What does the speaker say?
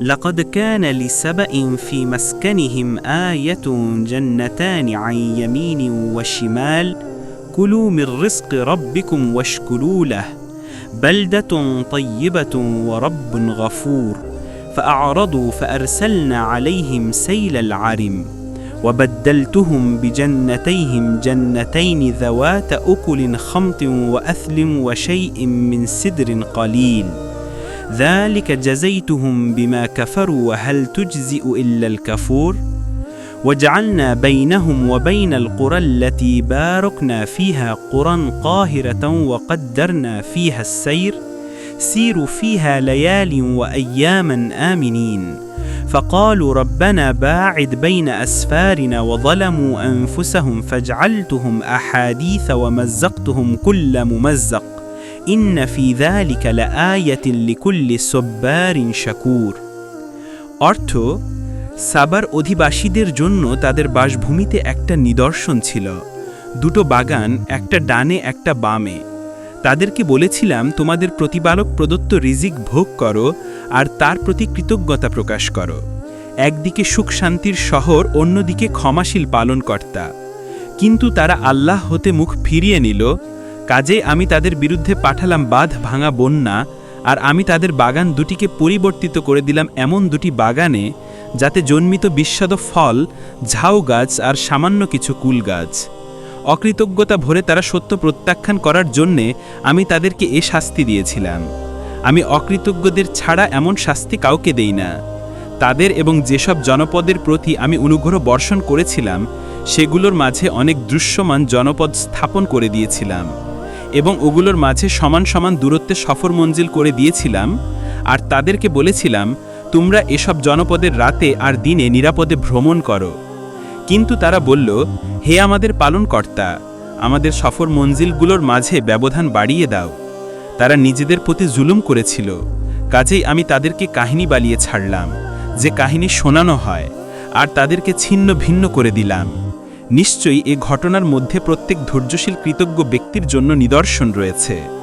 لقد كان لسبأ في مسكنهم آية جنتان عن يمين وشمال كلوا من رزق ربكم واشكروا له بلدة طيبة ورب غفور. فأعرضوا فأرسلنا عليهم سيل العرم وبدلتهم بجنتيهم جنتين ذوات أكل خمط وأثل وشيء من سدر قليل. ذلك جزيتهم بما كفروا وهل تجزئ إلا الكفور؟ وجعلنا بينهم وبين القرى التي باركنا فيها قرى قاهرة وقدرنا فيها السير سيروا فيها ليال وأياما آمنين. فقالوا ربنا باعد بين أسفارنا وظلموا أنفسهم فجعلتهم أحاديث ومزقتهم كل ممزق. ইন্না ফি অর্থ, সাবার অধিবাসীদের জন্য তাদের বাসভূমিতে একটা নিদর্শন ছিল। দুটো বাগান, একটা ডানে, একটা বামে। তাদেরকে বলেছিলাম, তোমাদের প্রতিপালক প্রদত্ত রিজিক ভোগ করো আর তার প্রতি কৃতজ্ঞতা প্রকাশ করো। একদিকে সুখ শান্তির শহর, অন্যদিকে ক্ষমাশীল পালনকর্তা। কিন্তু তারা আল্লাহ হতে মুখ ফিরিয়ে নিল কাজে আমি তাদের বিরুদ্ধে পাঠালাম বাঁধ ভাঙা বন্যা, আর আমি তাদের বাগান দুটিকে পরিবর্তিত করে দিলাম এমন দুটি বাগানে, যাতে জন্মিত বিস্বাদ ফল, ঝাউ গাছ আর সামান্য কিছু কুল গাছ। অকৃতজ্ঞতা ভরে তারা সত্য প্রত্যাখ্যান করার জন্যে আমি তাদেরকে এ শাস্তি দিয়েছিলাম। আমি অকৃতজ্ঞদের ছাড়া এমন শাস্তি কাউকে দেই না। তাদের এবং যেসব জনপদের প্রতি আমি অনুগ্রহ বর্ষণ করেছিলাম, সেগুলোর মাঝে অনেক দৃশ্যমান জনপদ স্থাপন করে দিয়েছিলাম। এবং ওগুলোর মাঝে সমান সমান দূরত্বে সফর মঞ্জিল করে দিয়েছিলাম, আর তাদেরকে বলেছিলাম, তোমরা এসব জনপদের রাতে আর দিনে নিরাপদে ভ্রমণ করো। কিন্তু তারা বলল, হে আমাদের পালনকর্তা, আমাদের সফর মঞ্জিলগুলোর মাঝে ব্যবধান বাড়িয়ে দাও। তারা নিজেদের প্রতি জুলুম করেছিল। কাজেই আমি তাদেরকে কাহিনী বালিয়ে ছাড়লাম, যে কাহিনী শোনানো হয়, আর তাদেরকে ছিন্ন ভিন্ন করে দিলাম। নিশ্চয়ই এ ঘটনার মধ্যে প্রত্যেক ধৈর্যশীল কৃতজ্ঞ ব্যক্তির জন্য নিদর্শন রয়েছে।